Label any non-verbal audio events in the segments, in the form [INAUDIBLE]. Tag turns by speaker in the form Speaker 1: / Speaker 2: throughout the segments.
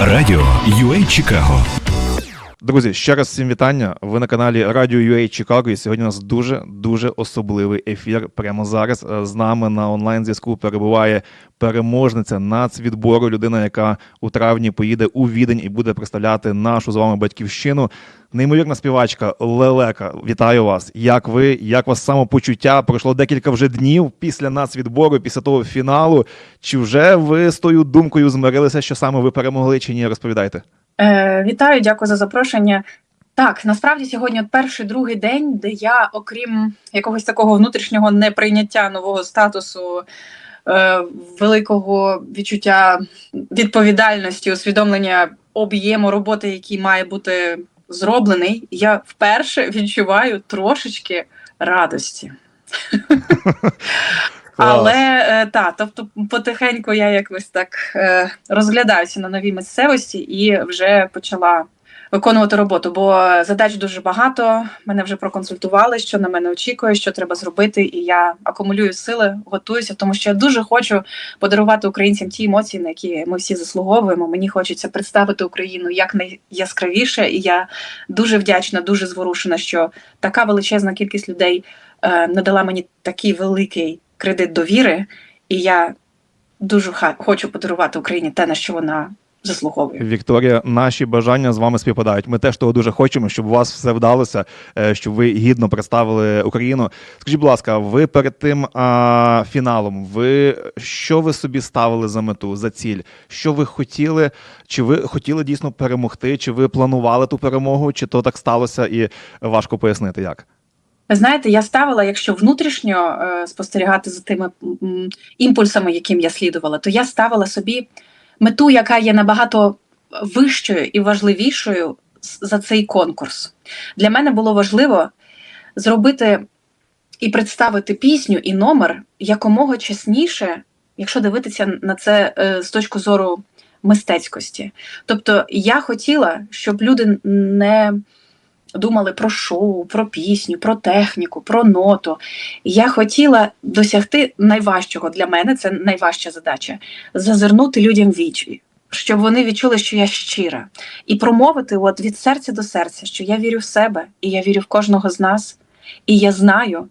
Speaker 1: Радіо UA Чикаго.
Speaker 2: Друзі, ще раз всім вітання. Ви на каналі Радіо UA Чикаго. І сьогодні у нас дуже дуже особливий ефір. Прямо зараз Е, з нами на онлайн зв'язку перебуває переможниця нацвідбору, людина, яка у травні поїде у Відень і буде представляти нашу з вами батьківщину. Неймовірна співачка Лелека. Вітаю вас. Як ви? Як вас самопочуття? Пройшло декілька вже днів після нацвідбору, після того фіналу. Чи вже ви з тою думкою змирилися, що саме ви перемогли, чи ні? Розповідайте.
Speaker 3: Е, вітаю, дякую за запрошення. Так, насправді сьогодні перший другий день, де я, окрім якогось такого внутрішнього неприйняття нового статусу, е, великого відчуття відповідальності, усвідомлення об'єму роботи, який має бути зроблений, я вперше відчуваю трошечки радості. [LAUGHS] Але е, та, тобто потихеньку я якось так е, розглядаюся на новій місцевості і вже почала виконувати роботу, бо задач дуже багато. Мене вже проконсультували, що на мене очікує, що треба зробити, і я акумулюю сили, готуюся, тому що я дуже хочу подарувати українцям ті емоції, на які ми всі заслуговуємо. Мені хочеться представити Україну як найяскравіше, і я дуже вдячна, дуже зворушена, що така величезна кількість людей е, надала мені такий великий кредит довіри, і я дуже хочу подарувати Україні те, на що вона заслуговує.
Speaker 2: Вікторія, наші бажання з вами співпадають. Ми теж того дуже хочемо, щоб у вас все вдалося, е, щоб ви гідно представили Україну. Скажіть, будь ласка, ви перед тим а, фіналом, ви що ви собі ставили за мету, за ціль? Що ви хотіли? Чи ви хотіли дійсно перемогти? Чи ви планували ту перемогу? Чи то так сталося і важко пояснити як?
Speaker 3: Ви знаєте, я ставила, якщо внутрішньо е, спостерігати за тими імпульсами, яким я слідувала, то я ставила собі мету, яка є набагато вищою і важливішою за цей конкурс. Для мене було важливо зробити і представити пісню і номер якомога чесніше, якщо дивитися на це е, з точки зору мистецькості. Тобто я хотіла, щоб люди не думали про шоу, про пісню, про техніку, про ноту. Я хотіла досягти найважчого для мене, це найважча задача зазирнути людям вічі, щоб вони відчули, що я щира, і промовити от від серця до серця, що я вірю в себе, і я вірю в кожного з нас, і я знаю,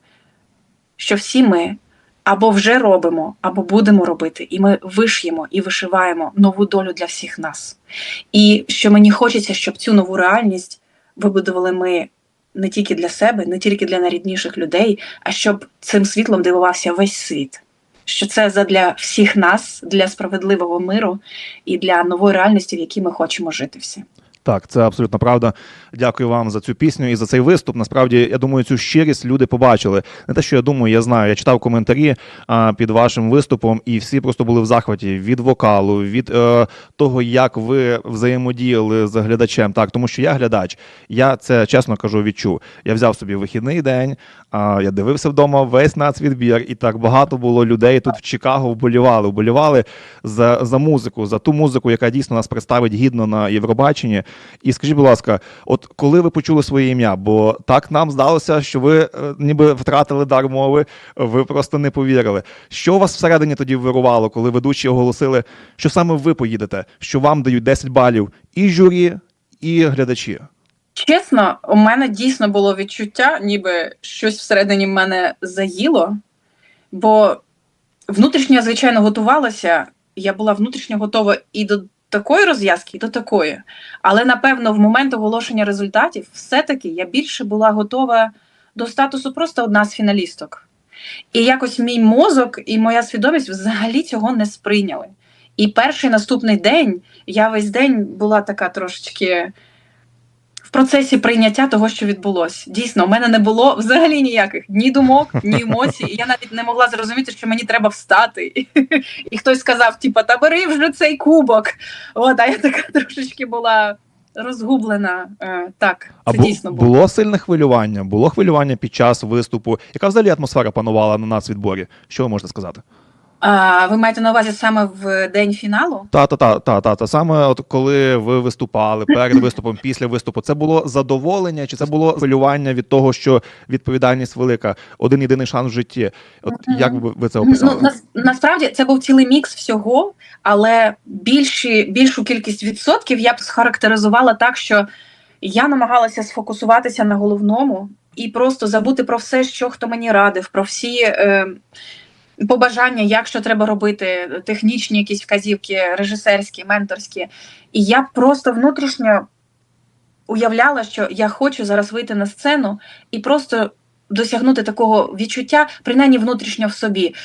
Speaker 3: що всі ми. Або вже робимо, або будемо робити, і ми виш'ємо і вишиваємо нову долю для всіх нас. І що мені хочеться, щоб цю нову реальність вибудували ми не тільки для себе, не тільки для найрідніших людей, а щоб цим світлом дивувався весь світ. Що це задля всіх нас, для справедливого миру і для нової реальності, в якій ми хочемо жити всі.
Speaker 2: Так, це абсолютно правда. Дякую вам за цю пісню і за цей виступ. Насправді, я думаю, цю щирість люди побачили. Не те, що я думаю, я знаю. Я читав коментарі а, під вашим виступом, і всі просто були в захваті від вокалу, від е, того, як ви взаємодіяли з глядачем. Так, тому що я глядач, я це чесно кажу, відчув. Я взяв собі вихідний день, а, я дивився вдома весь нацвідбір, і так багато було людей тут в Чикаго вболівали. Вболівали за, за музику, за ту музику, яка дійсно нас представить гідно на Євробаченні. І скажіть, будь ласка, от коли ви почули своє ім'я? Бо так нам здалося, що ви е, ніби втратили дар мови, ви просто не повірили. Що у вас всередині тоді вирувало, коли ведучі оголосили, що саме ви поїдете, що вам дають 10 балів і журі, і глядачі?
Speaker 3: Чесно, у мене дійсно було відчуття, ніби щось всередині мене заїло, бо внутрішньо звичайно, готувалася. Я була внутрішньо готова і до такої розв'язки, і до такої. Але напевно, в момент оголошення результатів, все-таки я більше була готова до статусу просто одна з фіналісток. І якось мій мозок і моя свідомість взагалі цього не сприйняли. І перший наступний день я весь день була така трошечки процесі прийняття того, що відбулося. Дійсно, у мене не було взагалі ніяких ні думок, ні [LAUGHS] емоцій. І я навіть не могла зрозуміти, що мені треба встати. [LAUGHS] І хтось сказав: типа, та бери вже цей кубок. От, а я така [LAUGHS] трошечки була розгублена. Е, Так,
Speaker 2: А
Speaker 3: це
Speaker 2: бу-
Speaker 3: дійсно було.
Speaker 2: було сильне хвилювання? Було хвилювання під час виступу. Яка взагалі атмосфера панувала на нацвідборі? Що ви можете сказати?
Speaker 3: А, ви маєте на увазі саме в день фіналу?
Speaker 2: Та, та, та, та, та, та. Саме от коли ви виступали перед виступом, [LAUGHS] після виступу, це було задоволення, чи це було хвилювання від того, що відповідальність велика, один єдиний шанс в житті? От як би ви це описали?
Speaker 3: Ну, нас, насправді це був цілий мікс всього, але більші, більшу кількість відсотків я б схарактеризувала так, що я намагалася сфокусуватися на головному і просто забути про все, що хто мені радив, про всі е, побажання, як що треба робити, технічні якісь вказівки, режисерські, менторські. І я просто внутрішньо уявляла, що я хочу зараз вийти на сцену і просто досягнути такого відчуття, принаймні внутрішньо в собі,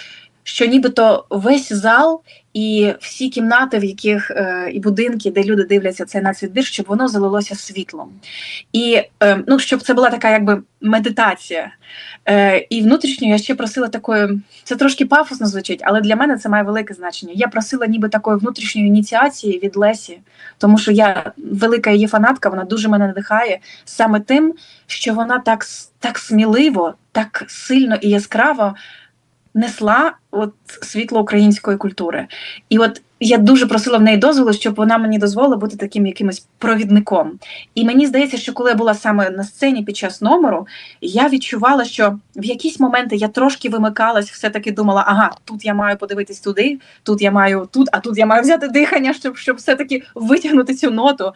Speaker 3: що нібито весь зал і всі кімнати, в яких е, і будинки, де люди дивляться цей нацвідбір, щоб воно залилося світлом. І е, ну, щоб це була така якби медитація. Е, і внутрішньо я ще просила такої, це трошки пафосно звучить, але для мене це має велике значення. Я просила ніби такої внутрішньої ініціації від Лесі, тому що я велика її фанатка, вона дуже мене надихає саме тим, що вона так, так сміливо, так сильно і яскраво несла от світло української культури. І от я дуже просила в неї дозволу, щоб вона мені дозволила бути таким якимось провідником. І мені здається, що коли я була саме на сцені під час номеру, я відчувала, що в якісь моменти я трошки вимикалась, все-таки думала, ага, тут я маю подивитись туди, тут я маю тут, а тут я маю взяти дихання, щоб, щоб все-таки витягнути цю ноту.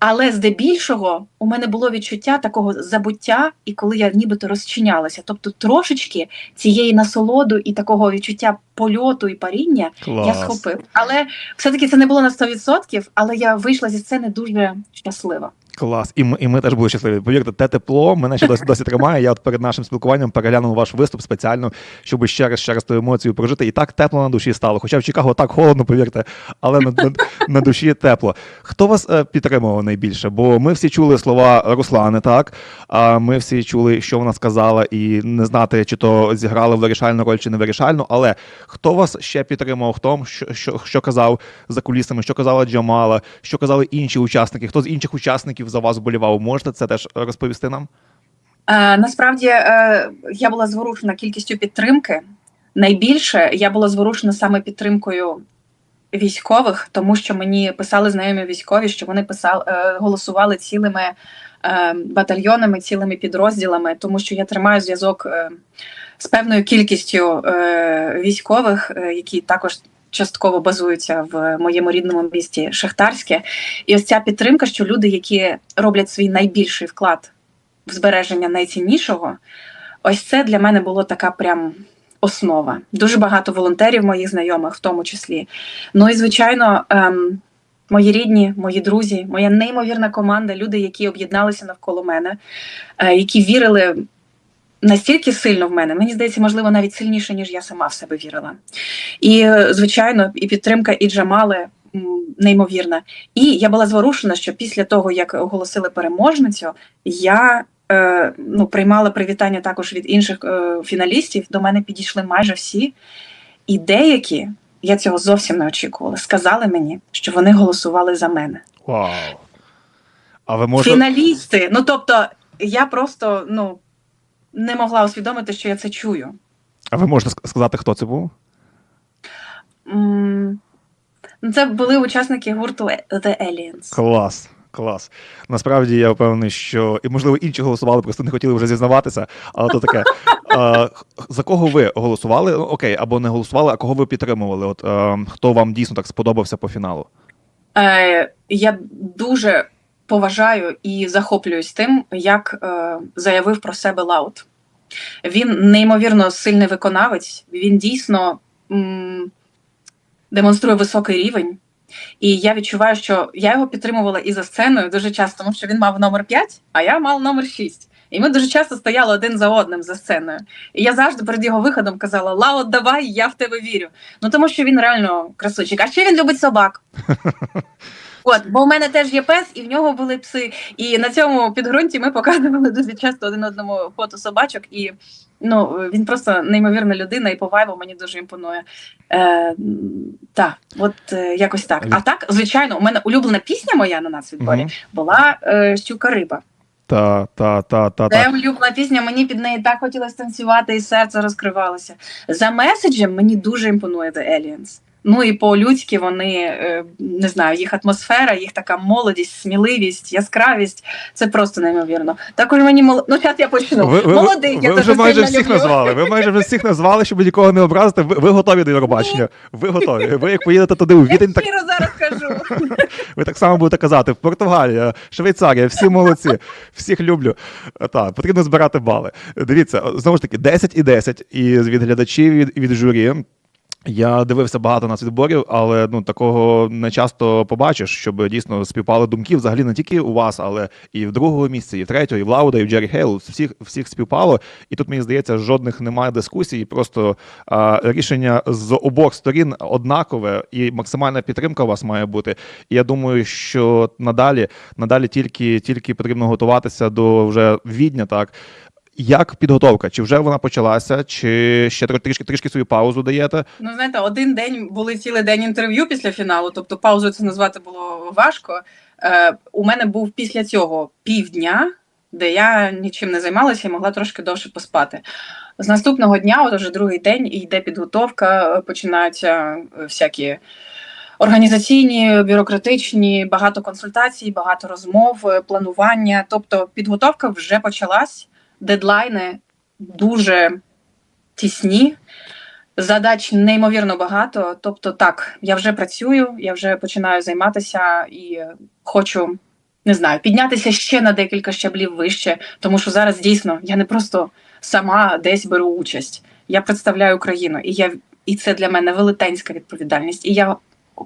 Speaker 3: Але здебільшого у мене було відчуття такого забуття, і коли я нібито розчинялася. Тобто трошечки цієї насолоду і такого відчуття польоту і паріння я схопив. Але все-таки це не було на 100%, але я вийшла зі сцени дуже щаслива.
Speaker 2: Клас, і ми, і ми теж були щасливі. Повірте, те тепло мене ще досі, досі тримає. Я от перед нашим спілкуванням переглянув ваш виступ спеціально, щоб ще раз ще раз ту емоцію прожити. І так тепло на душі стало. Хоча в Чикаго так холодно, повірте, але на, на, на душі тепло. Хто вас е, підтримував найбільше? Бо ми всі чули слова Руслани, так а ми всі чули, що вона сказала, і не знати, чи то зіграла вирішальну роль, чи не вирішальну. Але хто вас ще підтримував в тому, що, що, що казав за кулісами, що казала Джамала, що казали інші учасники? Хто з інших учасників за вас болівав? Можете це теж розповісти нам?
Speaker 3: Е, насправді е, я була зворушена кількістю підтримки. Найбільше я була зворушена саме підтримкою військових, тому що мені писали знайомі військові, що вони писали, е, голосували цілими е, батальйонами, цілими підрозділами, тому що я тримаю зв'язок е, з певною кількістю е, військових, е, які також. Частково базуються в моєму рідному місті Шахтарське, і ось ця підтримка, що люди, які роблять свій найбільший вклад в збереження найціннішого, ось це для мене було така прям основа. Дуже багато волонтерів, моїх знайомих, в тому числі. Ну і звичайно, ем, мої рідні, мої друзі, моя неймовірна команда, люди, які об'єдналися навколо мене, е, які вірили. Настільки сильно в мене, мені здається, можливо, навіть сильніше, ніж я сама в себе вірила. І, е, звичайно, і підтримка і Джамали неймовірна. І я була зворушена, що після того, як оголосили переможницю, я е, ну, приймала привітання також від інших е, фіналістів. До мене підійшли майже всі. І деякі, я цього зовсім не очікувала, сказали мені, що вони голосували за мене.
Speaker 2: Вау. А ви можете.
Speaker 3: Фіналісти. Ну тобто, я просто ну, не могла усвідомити, що я це чую.
Speaker 2: А ви можете сказати, хто це був?
Speaker 3: Ну, Це були учасники гурту The Aliens.
Speaker 2: Клас. Клас. Насправді я впевнений, що і можливо інші голосували, просто не хотіли вже зізнаватися. Але то таке. [LAUGHS] А, за кого ви голосували? Ну, Окей, або не голосували, а кого ви підтримували? От е, хто вам дійсно так сподобався по фіналу?
Speaker 3: Е, я дуже поважаю і захоплююсь тим, як е, заявив про себе Лаут. Він неймовірно сильний виконавець, він дійсно м, демонструє високий рівень. І я відчуваю, що я його підтримувала і за сценою дуже часто, тому що він мав номер 5, а я мала номер 6. І ми дуже часто стояли один за одним за сценою. І я завжди перед його виходом казала: Лао, давай, я в тебе вірю. Ну тому що він реально красунчик. А ще він любить собак. [LAUGHS] От, бо в мене теж є пес, і в нього були пси. І на цьому підґрунті ми показували дуже часто один одному фото собачок. І ну, він просто неймовірна людина, і по вайбу мені дуже імпонує. Е, так, от е, якось так. А так, звичайно, у мене улюблена пісня моя на нацвідборі
Speaker 2: Мгм.
Speaker 3: була е, Щука риба.
Speaker 2: Та, та, та, та,
Speaker 3: Це
Speaker 2: та.
Speaker 3: улюблена пісня, мені під неї так хотілося танцювати, і серце розкривалося. За меседжем мені дуже імпонує The Aliens. Ну і по-людськи вони е, не знаю, їх атмосфера, їх така молодість, сміливість, яскравість. Це просто неймовірно. Також мені мол... ну зараз я почну.
Speaker 2: Ви, ви,
Speaker 3: Молодих,
Speaker 2: ви,
Speaker 3: я
Speaker 2: ви вже майже всіх
Speaker 3: люблю.
Speaker 2: назвали. Ви майже вже всіх назвали, щоб нікого не образити. Ви, ви готові до Євробачення. Ви готові. Ви як поїдете туди у
Speaker 3: Я
Speaker 2: Відень, так
Speaker 3: щиро зараз кажу. [LAUGHS]
Speaker 2: ви так само будете казати. Португалія, Швейцарія, всі молодці, всіх люблю. Так, потрібно збирати бали. Дивіться, знову ж таки, 10 і 10 і від глядачів, від, і від журі. Я дивився багато нацвідборів, але ну такого не часто побачиш, щоб дійсно співпали думки взагалі не тільки у вас, але і в другому місці, і в третього, і в Лауда, і в Джері Хейл. Всіх всіх співпало. І тут мені здається, жодних немає дискусій. Просто а, рішення з обох сторін однакове, і максимальна підтримка у вас має бути. І я думаю, що надалі, надалі тільки, тільки потрібно готуватися до вже відня, так. Як підготовка? Чи вже вона почалася, чи ще тр- трішки трішки свою паузу даєте?
Speaker 3: Ну, знаєте, один день були цілий день інтерв'ю після фіналу, тобто паузу це назвати було важко. Е, у мене був після цього півдня, де я нічим не займалася і могла трошки довше поспати. З наступного дня, от вже другий день, йде підготовка, починаються е, всякі. Організаційні, бюрократичні, багато консультацій, багато розмов, е, планування. Тобто підготовка вже почалась, дедлайни дуже тісні, задач неймовірно багато. Тобто, так, я вже працюю, я вже починаю займатися і хочу. Не знаю, піднятися ще на декілька щаблів вище, тому що зараз дійсно я не просто сама десь беру участь. Я представляю Україну, і я і це для мене велетенська відповідальність. І я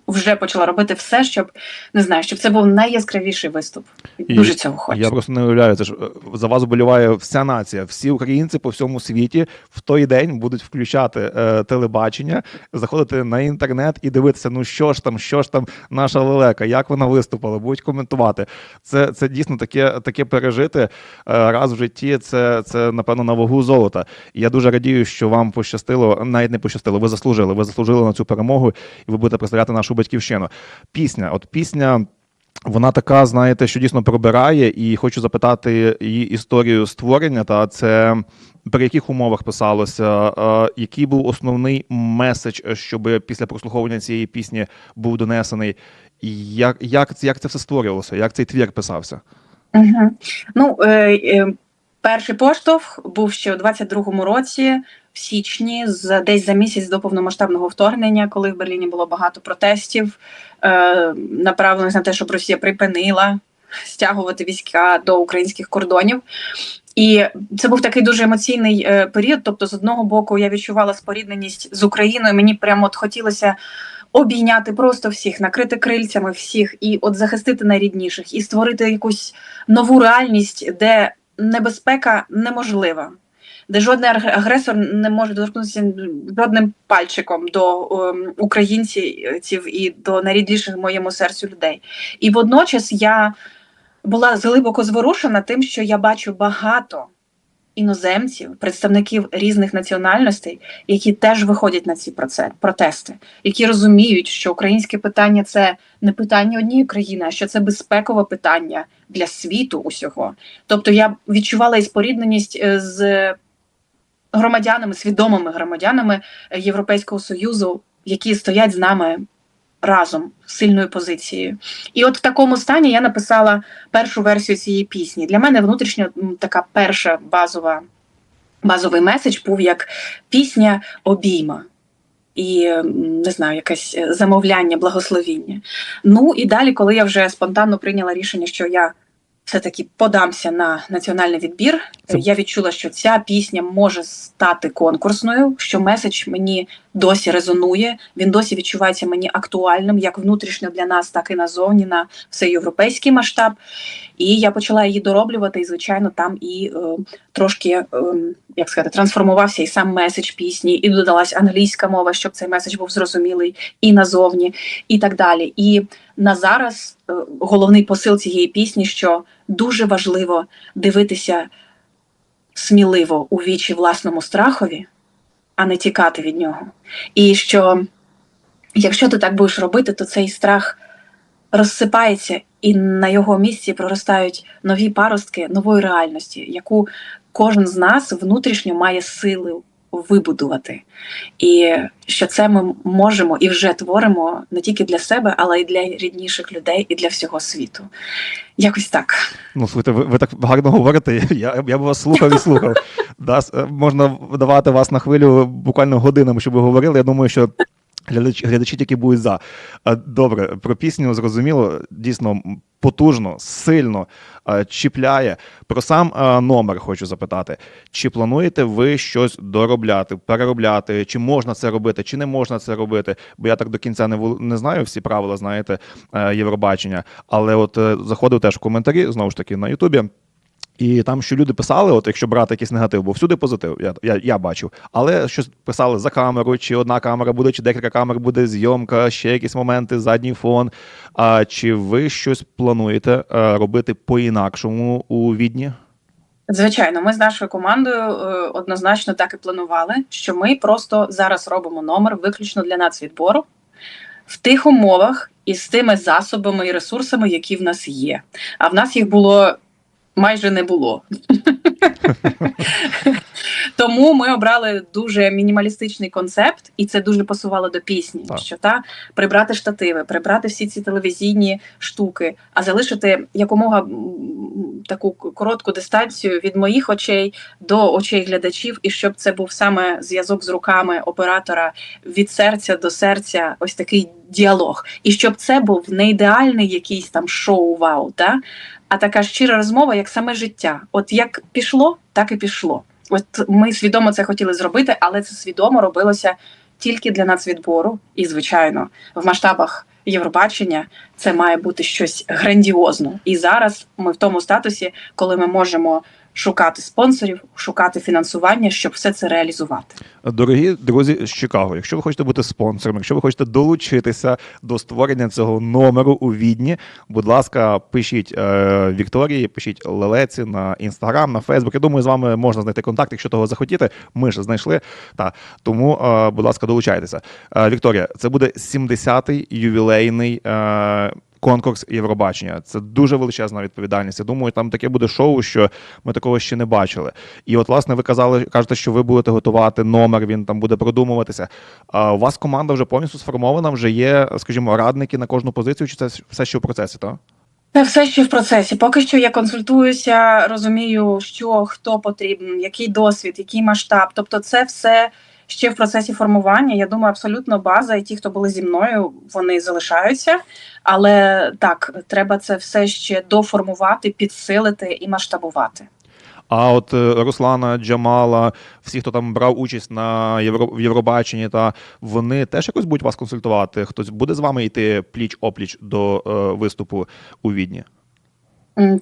Speaker 3: вже почала робити все, щоб не знаю, щоб це був найяскравіший виступ.
Speaker 2: І
Speaker 3: Дуже цього хочу.
Speaker 2: Я просто не уявляю, це ж е, за вас вболіває вся нація. Всі українці по всьому світі в той день будуть включати е, телебачення, заходити на інтернет і дивитися, ну що ж там, що ж там наша лелека, як вона виступила, будуть коментувати. Це, це дійсно таке, таке пережити е, раз в житті. Це, це напевно на вагу золота. І я дуже радію, що вам пощастило, навіть не пощастило. Ви заслужили. Ви заслужили на цю перемогу, і ви будете представляти нашу батьківщину. Пісня, от пісня. Вона така, знаєте, що дійсно пробирає, і хочу запитати її історію створення. Та це при яких умовах писалося, який був основний меседж, щоб після прослуховування цієї пісні був донесений, і як, як, як це все створювалося, як цей твір писався?
Speaker 3: Угу. Ну, е, е, перший поштовх був ще у 22-му році, в січні, за десь за місяць до повномасштабного вторгнення, коли в Берліні було багато протестів, е, направлених на те, щоб Росія припинила стягувати війська до українських кордонів. І це був такий дуже емоційний е, період. Тобто, з одного боку, я відчувала спорідненість з Україною. Мені прямо от хотілося обійняти просто всіх, накрити крильцями всіх, і от захистити найрідніших, і створити якусь нову реальність, де небезпека неможлива. Де жодний аг- агресор не може доторкнутися жодним пальчиком до ем, українців і до найрідніших моєму серцю людей. І водночас я була глибоко зворушена тим, що я бачу багато іноземців, представників різних національностей, які теж виходять на ці протести, які розуміють, що українське питання це не питання однієї країни, а що це безпекове питання для світу усього. Тобто я відчувала і спорідненість е, з громадянами, свідомими громадянами е, Європейського Союзу, які стоять з нами разом сильною позицією. І от в такому стані я написала першу версію цієї пісні. Для мене внутрішньо така перша базова, базовий меседж був як пісня обійма. І не знаю, якесь е, замовляння, благословіння. Ну і далі, коли я вже спонтанно прийняла рішення, що я все-таки подамся на національний відбір,
Speaker 2: Це-
Speaker 3: я відчула, що ця пісня може стати конкурсною, що меседж мені досі резонує, він досі відчувається мені актуальним, як внутрішньо для нас, так і назовні на всеєвропейський масштаб. І я почала її дороблювати, і звичайно, там і е, трошки е, як сказати, трансформувався і сам меседж пісні, і додалась англійська мова, щоб цей меседж був зрозумілий і назовні, і так далі. І на зараз е, головний посил цієї пісні, що дуже важливо дивитися сміливо у вічі власному страхові, а не тікати від нього. І що якщо ти так будеш робити, то цей страх розсипається і на його місці проростають нові паростки нової реальності, яку кожен з нас внутрішньо має сили вибудувати. І що це ми можемо і вже творимо не тільки для себе, але й для рідніших людей і для всього світу. Якось так.
Speaker 2: Ну, слухайте, ви, ви так гарно говорите. Я, я б вас слухав і слухав. [LAUGHS] Да, е, можна давати вас на хвилю буквально годинами, щоб ви говорили. Я думаю, що глядач, глядачі тільки будуть за. Е, Добре, про пісню зрозуміло, дійсно потужно, сильно е, чіпляє. Про сам е, номер хочу запитати: чи плануєте ви щось доробляти, переробляти? Чи можна це робити, чи не можна це робити? Бо я так до кінця не не знаю всі правила, знаєте, Євробачення. Але от заходив теж в коментарі знову ж таки на Ютубі. І там, що люди писали, от якщо брати якийсь негатив, бо всюди позитив, я, я, я бачив. Але щось писали за камеру, чи одна камера буде, чи декілька камер буде, зйомка, ще якісь моменти, задній фон. А чи ви щось плануєте е, робити по-інакшому у відні?
Speaker 3: Звичайно, ми з нашою командою е, однозначно так і планували, що ми просто зараз робимо номер виключно для нацвідбору в тих умовах і з тими засобами і ресурсами, які в нас є. А в нас їх було майже не було. Тому ми обрали дуже мінімалістичний концепт, і це дуже пасувало до пісні.
Speaker 2: Так.
Speaker 3: Що та прибрати штативи, прибрати всі ці телевізійні штуки, а залишити якомога таку коротку дистанцію від моїх очей до очей глядачів, і щоб це був саме зв'язок з руками оператора від серця до серця, ось такий діалог. І щоб це був не ідеальний якийсь там шоу вау, та? А така щира розмова, як саме життя. От як пішло, так і пішло. От ми свідомо це хотіли зробити, але це свідомо робилося тільки для нацвідбору. І, звичайно, в масштабах Євробачення це має бути щось грандіозно. І зараз ми в тому статусі, коли ми можемо шукати спонсорів, шукати фінансування, щоб все це реалізувати.
Speaker 2: Дорогі друзі з Чикаго, якщо ви хочете бути спонсором, якщо ви хочете долучитися до створення цього номеру у відні, будь ласка, пишіть е, Вікторії, пишіть Лелеці на інстаграм, на Фейсбук. Я думаю, з вами можна знайти контакт, якщо того захотіти. Ми ж знайшли. Та тому, е, будь ласка, долучайтеся. Е, Вікторія, це буде 70-й ювілейний. Е, Конкурс Євробачення це дуже величезна відповідальність. Я думаю, там таке буде шоу, що ми такого ще не бачили. І от, власне, ви казали, кажете, що ви будете готувати номер, він там буде продумуватися. А у вас команда вже повністю сформована, вже є, скажімо, радники на кожну позицію, чи це все ще в процесі, так?
Speaker 3: Це все ще в процесі. Поки що я консультуюся, розумію, що хто потрібен, який досвід, який масштаб. Тобто, це все ще в процесі формування. Я думаю, абсолютно база, і ті, хто були зі мною, вони залишаються. Але так, треба це все ще доформувати, підсилити і масштабувати.
Speaker 2: А от е, Руслана, Джамала, всі, хто там брав участь на Євро... в Євробаченні, та вони теж якось будуть вас консультувати. Хтось буде з вами йти пліч опліч до е, виступу у відні?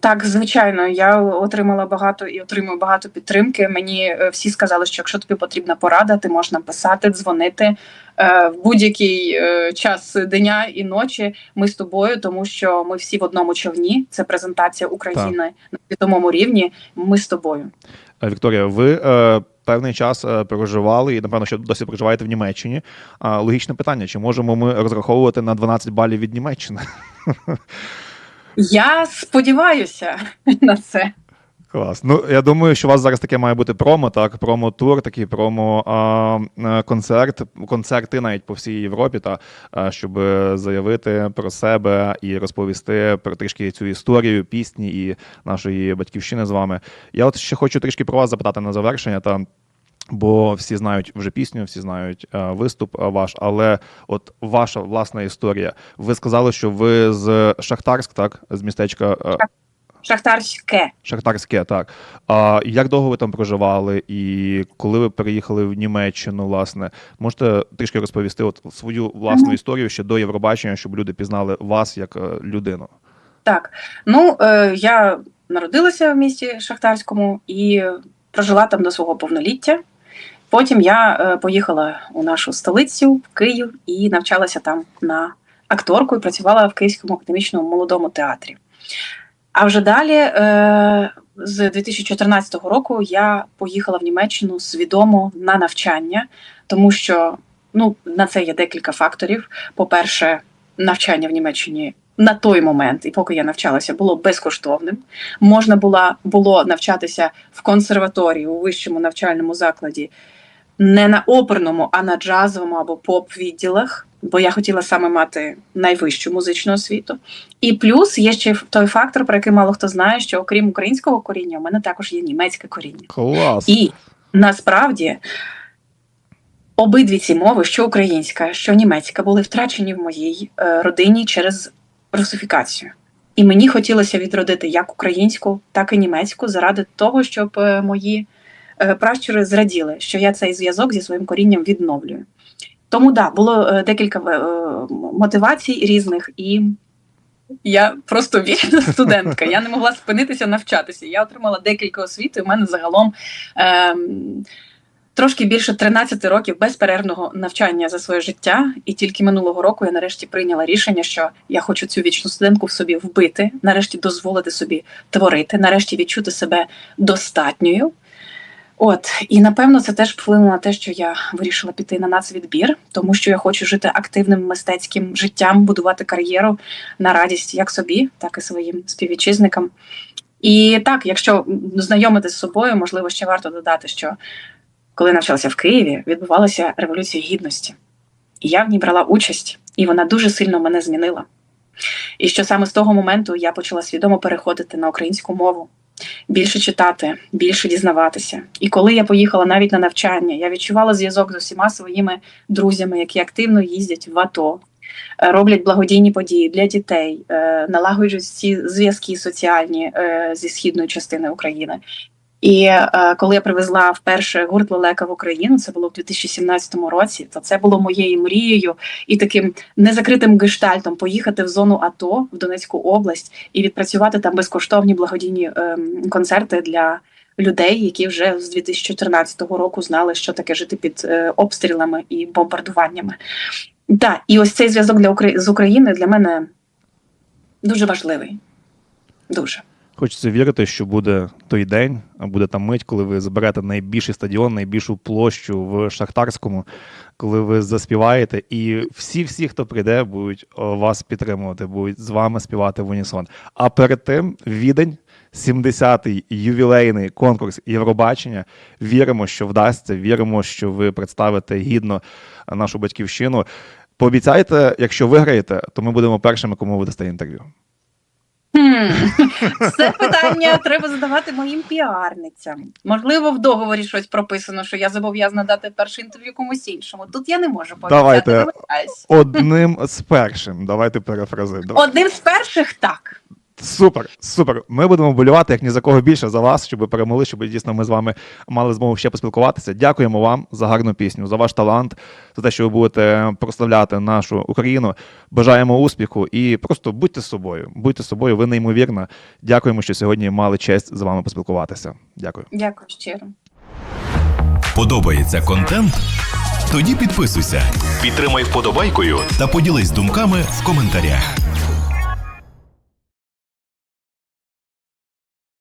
Speaker 3: Так, звичайно, я отримала багато і отримую багато підтримки. Мені е, всі сказали, що якщо тобі потрібна порада, ти можеш написати, дзвонити е, в будь-який е, час дня і ночі. Ми з тобою, тому що ми всі в одному човні. Це презентація України на світовому рівні. Ми з тобою.
Speaker 2: Вікторія, ви е, певний час е, проживали і, напевно, що досі проживаєте в Німеччині. Логічне питання: чи можемо ми розраховувати на 12 балів від Німеччини? [LAUGHS]
Speaker 3: Я сподіваюся [LAUGHS] на це.
Speaker 2: Клас. Ну я думаю, що у вас зараз таке має бути промо, так, промо-тур, такий промо-концерт, концерти навіть по всій Європі, та а, щоб заявити про себе і розповісти про трішки цю історію пісні і нашої батьківщини з вами. Я от ще хочу трішки про вас запитати на завершення. Та Бо всі знають вже пісню, всі знають е, виступ е, ваш, але от ваша власна історія. Ви сказали, що ви з Шахтарськ, так, з містечка е,
Speaker 3: Шахтарське.
Speaker 2: Шахтарське, так. А як довго ви там проживали, і коли ви переїхали в Німеччину, власне, можете трішки розповісти от свою власну
Speaker 3: Мгм.
Speaker 2: історію ще до Євробачення, щоб люди пізнали вас як людину?
Speaker 3: Так, ну е, я народилася в місті Шахтарському і прожила там до свого повноліття. Потім я е, поїхала у нашу столицю, в Київ, і навчалася там на акторку і працювала в Київському академічному молодому театрі. А вже далі, е, з 2014 року, я поїхала в Німеччину свідомо на навчання, тому що ну, на це є декілька факторів. По-перше, навчання в Німеччині на той момент, і поки я навчалася, було безкоштовним. Можна було, було навчатися в консерваторії у вищому навчальному закладі не на оперному, а на джазовому або поп-відділах, бо я хотіла саме мати найвищу музичну освіту. І плюс є ще той фактор, про який мало хто знає, що окрім українського коріння, у мене також є німецьке коріння.
Speaker 2: Клас.
Speaker 3: І насправді обидві ці мови, що українська, що німецька, були втрачені в моїй е, родині через русифікацію. І мені хотілося відродити як українську, так і німецьку, заради того, щоб е, мої пращури зраділи, що я цей зв'язок зі своїм корінням відновлюю. Тому да, було е, декілька е, мотивацій різних, і я просто вічна [LAUGHS] студентка. Я не могла спинитися навчатися. Я отримала декілька освіт, і у мене загалом ем, трошки більше 13 років безперервного навчання за своє життя. І тільки минулого року я нарешті прийняла рішення, що я хочу цю вічну студентку в собі вбити, нарешті дозволити собі творити, нарешті відчути себе достатньою. От і напевно це теж вплинуло на те, що я вирішила піти на нацвідбір, тому що я хочу жити активним мистецьким життям, будувати кар'єру на радість як собі, так і своїм співвітчизникам. І так, якщо знайомитись з собою, можливо, ще варто додати, що коли навчалася в Києві, відбувалася революція гідності, і я в ній брала участь, і вона дуже сильно мене змінила. І що саме з того моменту я почала свідомо переходити на українську мову, більше читати, більше дізнаватися. І коли я поїхала навіть на навчання, я відчувала зв'язок з усіма своїми друзями, які активно їздять в АТО, е, роблять благодійні події для дітей, е, налагоджують ці зв'язки соціальні е, зі східної частини України. І е, коли я привезла вперше гурт Лелека в Україну, це було в 2017 році. То це було моєю мрією і таким незакритим гештальтом поїхати в зону АТО в Донецьку область і відпрацювати там безкоштовні благодійні е, концерти для людей, які вже з 2014 року знали, що таке жити під е, обстрілами і бомбардуваннями. Так, і ось цей зв'язок для з Україною для мене дуже важливий. Дуже.
Speaker 2: Хочеться вірити, що буде той день, а буде та мить, коли ви заберете найбільший стадіон, найбільшу площу в Шахтарському, коли ви заспіваєте, і всі-всі, хто прийде, будуть вас підтримувати, будуть з вами співати в унісон. А перед тим відень. 70-й ювілейний конкурс Євробачення. Віримо, що вдасться. Віримо, що ви представите гідно нашу батьківщину. Пообіцяйте, якщо виграєте, то ми будемо першими, кому ви дасте інтерв'ю.
Speaker 3: Хм, Це питання треба задавати моїм піарницям. Можливо, в договорі щось прописано, що я зобов'язана дати перше інтерв'ю комусь іншому. Тут я не можу.
Speaker 2: Давайте. Одним з першим. Давайте перефразуємо.
Speaker 3: Одним з перших так.
Speaker 2: Супер, супер. Ми будемо болювати як ні за кого більше за вас, щоб ви перемогли, щоб дійсно ми з вами мали змогу ще поспілкуватися. Дякуємо вам за гарну пісню, за ваш талант, за те, що ви будете прославляти нашу Україну. Бажаємо успіху і просто будьте собою. Будьте собою, ви неймовірна. Дякуємо, що сьогодні мали честь з вами поспілкуватися. Дякую.
Speaker 3: Дякую щиро.
Speaker 1: Подобається контент? Тоді підписуйся, підтримай вподобайкою та поділись думками в коментарях.